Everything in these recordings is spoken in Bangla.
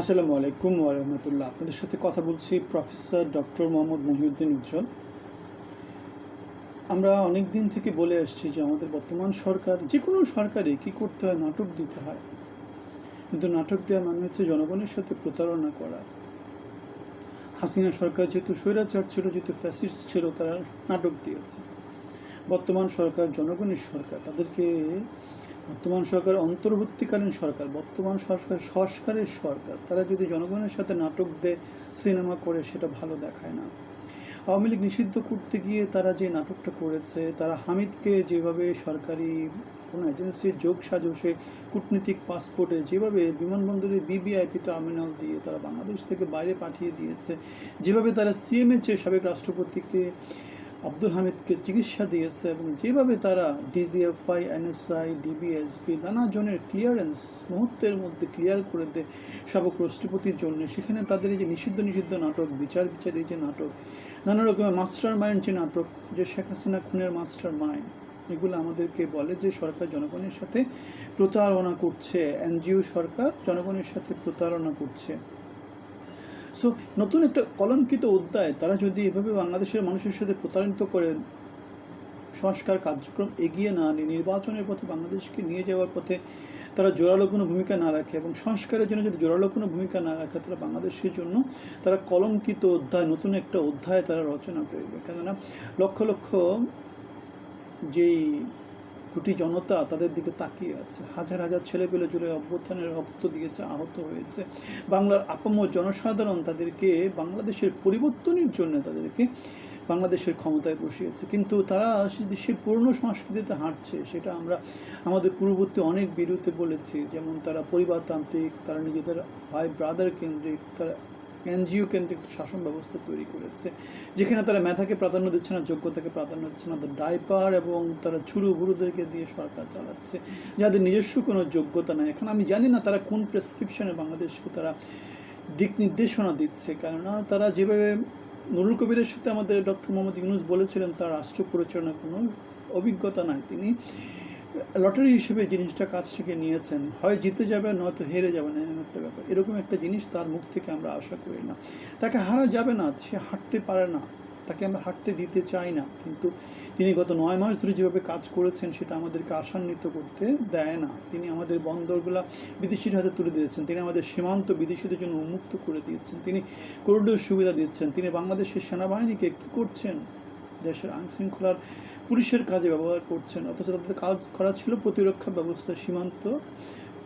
আসসালামু আলাইকুম ওরহমতুল্লাহ আপনাদের সাথে কথা বলছি প্রফেসর ডক্টর মোহাম্মদ মহিউদ্দিন উজ্জ্বল। আমরা অনেক দিন থেকে বলে আসছি যে আমাদের বর্তমান সরকার যে কোনো সরকারে কী করতে হয়, নাটক দিতে হয়। কিন্তু নাটক দেওয়া মানে হচ্ছে জনগণের সাথে প্রতারণা করা। হাসিনা সরকার যেহেতু স্বৈরাচার ছিল, যেহেতু ফ্যাসিস্ট ছিল, তারা নাটক দিয়েছে। বর্তমান সরকার জনগণের সরকার, তাদেরকে বর্তমান সরকার, অন্তর্বর্তীকালীন সরকার, বর্তমান সরকার, সংস্কারের সরকার, তারা যদি জনগণের সাথে নাটক দেয় সিনেমা করে, সেটা ভালো দেখায় না। আওয়ামী লীগ নিষিদ্ধ করতে গিয়ে তারা যে নাটকটা করেছে, তারা হামিদকে যেভাবে সরকারি কোনো এজেন্সির যোগ সাজসে, কূটনীতিক পাসপোর্টে যেভাবে বিমানবন্দরে বিবিআইপি টার্মিনাল দিয়ে তারা বাংলাদেশ থেকে বাইরে পাঠিয়ে দিয়েছে, যেভাবে তারা সিএমএচে সাবেক রাষ্ট্রপতিকে আব্দুল হামিদকে চিকিৎসা দিয়েছে এবং যেভাবে তারা ডিজিএফআই, এনএসআই, ডিবিএসপি নানা জনের ক্লিয়ারেন্স মুহূর্তের মধ্যে ক্লিয়ার করে দেয় সাবেক রাষ্ট্রপতির জন্য। সেখানে তাদের এই যে নিষিদ্ধ নিষিদ্ধ নাটক, বিচার বিচার এই যে নাটক নানা রকমের মাস্টার মাইন্ড যে নাটক যে শেখ হাসিনা খুনের মাস্টার মাইন্ড এগুলো আমাদেরকে বলে যে সরকার জনগণের সাথে প্রতারণা করছে, এনজিও সরকার জনগণের সাথে প্রতারণা করছে। সো নতুন একটা কলঙ্কিত অধ্যায় তারা যদি এভাবে বাংলাদেশের মানুষের সাথে প্রতারিত করে সংস্কার কার্যক্রম এগিয়ে না আনে, নির্বাচনের পথে বাংলাদেশকে নিয়ে যাওয়ার পথে তারা জোরালো কোনো ভূমিকা না রাখে এবং সংস্কারের জন্য যদি জোরালো কোনো ভূমিকা না রাখে, তারা বাংলাদেশের জন্য তারা কলঙ্কিত অধ্যায়, নতুন একটা অধ্যায় তারা রচনা করবে। কেননা লক্ষ লক্ষ যেই কোটি জনতা তাদের দিকে তাকিয়ে আছে। হাজার হাজার ছেলে পেলে জুড়ে অভ্যুত্থানের রক্ত দিয়েছে, আহত হয়েছে। বাংলার আপামর জনসাধারণ তাদেরকে বাংলাদেশের পরিবর্তনের জন্য তাদেরকে বাংলাদেশের ক্ষমতায় বসিয়েছে। কিন্তু তারা সে পুরনো সংস্কৃতিতে হাঁটছে, সেটা আমরা আমাদের পূর্ববর্তী অনেক বিরুদ্ধে বলেছি। যেমন তারা পরিবারতান্ত্রিক, তারা নিজেদের ভাই ব্রাদার কেন্দ্রিক তারা এনজিও কেন্দ্রিক শাসন ব্যবস্থা তৈরি করেছে, যেখানে তারা মেধাকে প্রাধান্য দিচ্ছে না, যোগ্যতাকে প্রাধান্য দিচ্ছে না ডাইপার এবং তারা ছুরু বুড়োদেরকে দিয়ে সরকার চালাচ্ছে, যাদের নিজস্ব কোনো যোগ্যতা নাই। এখন আমি জানি না তারা কোন প্রেসক্রিপশনে বাংলাদেশকে তারা দিক নির্দেশনা দিচ্ছে, কেননা তারা যেভাবে নুরুল কবিরের সাথে আমাদের ডক্টর মোহাম্মদ ইউনুস বলেছিলেন, তার রাষ্ট্র পরিচালনার কোনো অভিজ্ঞতা নাই তিনি। লটারি হিসেবে জিনিসটা কাছ থেকে নিয়েছেন। হয় জিতে যাবে, নয়তো হেরে যাবে, না এমন একটা ব্যাপার। এরকম একটা জিনিস তার মুখ থেকে আমরা আশা করি না। তাকে হারা যাবে না, সে হাঁটতে পারে না। তাকে আমরা হাঁটতে দিতে চাই না। কিন্তু তিনি গত নয় মাস ধরে যেভাবে কাজ করেছেন, সেটা আমাদেরকে আশান্বিত করতে দেয় না। তিনি আমাদের বন্দরগুলা বিদেশির হাতে তুলে দিয়েছেন। তিনি আমাদের সীমান্ত বিদেশিদের জন্য উন্মুক্ত করে দিয়েছেন। তিনি করিডোর সুবিধা দিচ্ছেন। তিনি বাংলাদেশের সেনাবাহিনীকে কী করছেন? দেশের আইনশৃঙ্খলার পুলিশের কাজে ব্যবহার করছেন। অথচ তাদের কাজ করা ছিল প্রতিরক্ষা ব্যবস্থা সীমান্ত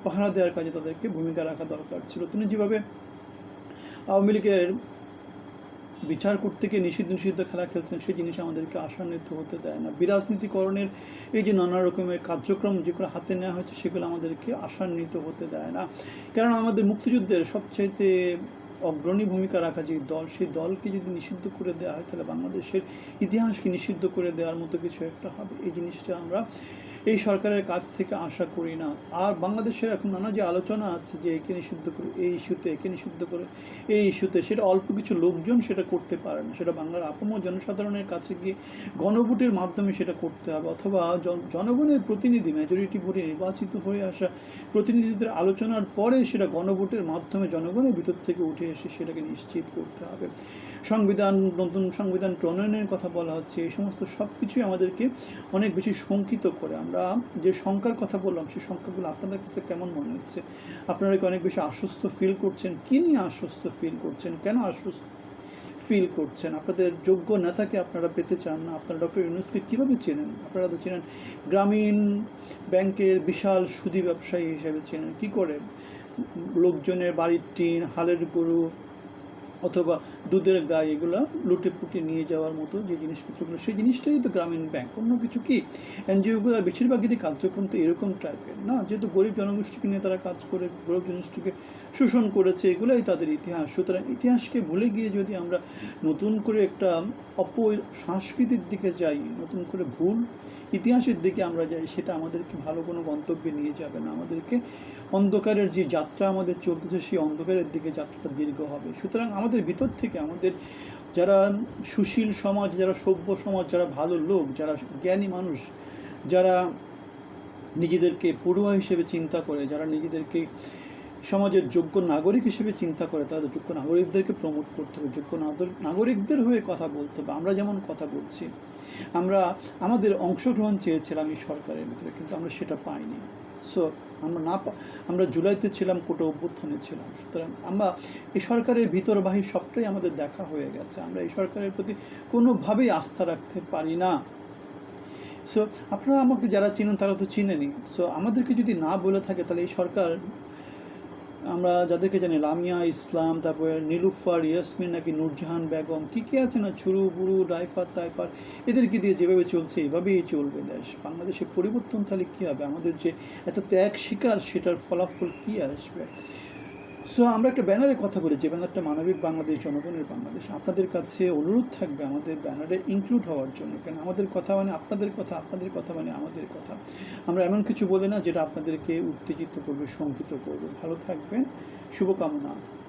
পাহারা দেওয়ার কাজে তাদেরকে ভূমিকা রাখা দরকার ছিল। তিনি যেভাবে আওয়ামী লীগের বিচার করতে গিয়ে নিষিদ্ধ নিষিদ্ধ খেলা খেলছেন, সেই জিনিস আমাদেরকে আশান্বিত হতে দেয় না। বিরাজনীতিকরণের এই যে নানা রকমের কার্যক্রম যেগুলো হাতে নেওয়া হয়েছে, সেগুলো আমাদেরকে আশান্বিত হতে দেয় না। কারণ আমাদের মুক্তিযুদ্ধের সবচাইতে অগ্রণী ভূমিকা রাখা যে দল, সেই দলকে যদি নিষিদ্ধ করে দেওয়া হয়, তাহলে বাংলাদেশের ইতিহাসকে নিষিদ্ধ করে দেওয়ার মতো কিছু একটা হবে। এই জিনিসটা আমরা এই সরকারের কাছ থেকে আশা করি না। আর বাংলাদেশের এখন নানা যে আলোচনা আছে যে একে নিষিদ্ধ করে, এই ইস্যুতে একে নিষিদ্ধ করে, এই ইস্যুতে সেটা অল্প কিছু লোকজন সেটা করতে পারে না। সেটা বাংলার আপম জনসাধারণের কাছে গিয়ে গণভোটের মাধ্যমে সেটা করতে হবে অথবা জনগণের প্রতিনিধি মেজরিটি ভোটে নির্বাচিত হয়ে আসা প্রতিনিধিদের আলোচনার পরে সেটা গণভোটের মাধ্যমে জনগণের ভিতর থেকে উঠে এসে সেটাকে নিশ্চিত করতে হবে। সংবিধান, নতুন সংবিধান প্রণয়নের কথা বলা হচ্ছে, এই সমস্ত সব কিছুই আমাদেরকে অনেক বেশি শঙ্কিত করে আমরা যে শঙ্কার কথা বললাম, সেই সংখ্যাগুলো আপনাদের কাছে কেমন মনে হচ্ছে? আপনারা কি অনেক বেশি আশ্বস্ত ফিল করছেন? কী নিয়ে আশ্বস্ত ফিল করছেন? কেন আশ্বস্ত ফিল করছেন? আপনাদের যোগ্য নেতাকে আপনারা পেতে চান না। আপনারা ডক্টর ইউনুসকে কীভাবে চেনেন? আপনারা তো চেনেন গ্রামীণ ব্যাংকের বিশাল সুদী ব্যবসায়ী হিসেবে চেনেন। কী করে? লোকজনের বাড়ির টিন, হালের গরু অথবা দুধের গায়ে এগুলো লুটে পুটে নিয়ে যাওয়ার মতো যে জিনিসপত্রগুলো, সেই জিনিসটাই তো গ্রামীণ ব্যাংক। অন্য কিছু কি? এনজিওগুলো বেশিরভাগই কার্যক্রম তো এরকম টাইপের না? যেহেতু গরিব জনগোষ্ঠীকে নিয়ে তারা কাজ করে, গরিব জনগোষ্ঠীকে শোষণ করেছে, এগুলোই তাদের ইতিহাস। সুতরাং ইতিহাসকে ভুলে গিয়ে যদি আমরা নতুন করে একটা অপ সংস্কৃতির দিকে যাই, নতুন করে ভুল ইতিহাসের দিকে আমরা যাই, সেটা আমাদেরকে ভালো কোনো গন্তব্যে নিয়ে যাবে না। আমাদেরকে অন্ধকারের যে যাত্রা আমাদের চলতেছে, সেই অন্ধকারের দিকে যাত্রাটা দীর্ঘ হবে। সুতরাং আমাদের ভিতর থেকে আমাদের যারা সুশীল সমাজ, যারা সভ্য সমাজ, যারা ভালো লোক, যারা জ্ঞানী মানুষ, যারা নিজেদেরকে পড়ুয়া হিসেবে চিন্তা করে, যারা নিজেদেরকে সমাজের যোগ্য নাগরিক হিসেবে চিন্তা করে তাহলে যোগ্য নাগরিকদেরকে প্রমোট করতে হবে, যোগ্য নাগরিকদের হয়ে কথা বলতে হবে। আমরা যেমন কথা বলছি, আমরা আমাদের অংশগ্রহণ চেয়েছিলাম এই সরকারের ভিতরে, কিন্তু আমরা সেটা পাইনি। সো আমরা না আমরা জুলাইতে ছিলাম কোটা অভ্যুত্থানে ছিলাম। সুতরাং আমরা এই সরকারের ভিতর ভিতরবাহী সবটাই আমাদের দেখা হয়ে গেছে। আমরা এই সরকারের প্রতি কোনোভাবেই আস্থা রাখতে পারি না। সো আপনারা আমাকে যারা চিনেন তারা তো চিনেনি। সো আমাদেরকে যদি না বলে থাকে, তাহলে এই সরকার আমরা যাদেরকে জানি, লামিয়া ইসলাম, তারপরে নীলুফার, ইয়াসমিন নাকি নূরজাহান বেগম, কী কী আছে না? ছুরু, বুরু রাইফার তাইফার এদেরকে দিয়ে যেভাবে চলছে, এভাবেই চলবে দেশ। বাংলাদেশের পরিবর্তন তাহলে কী হবে? আমাদের যে এত ত্যাগ শিকার, সেটার ফলাফল কী আসবে? সো আমরা একটা ব্যানারে কথা বলি যে ব্যানারটা মানবিক বাংলাদেশ, জনগণের বাংলাদেশ। আপনাদের কাছে অনুরোধ থাকবে আমাদের ব্যানারে ইনক্লুড হওয়ার জন্য। কেন? আমাদের কথা মানে আপনাদের কথা আপনাদের কথা মানে আমাদের কথা। আমরা এমন কিছু বলি না যেটা আপনাদেরকে উত্তেজিত করবে, শঙ্কিত করবে। ভালো থাকবেন, শুভকামনা।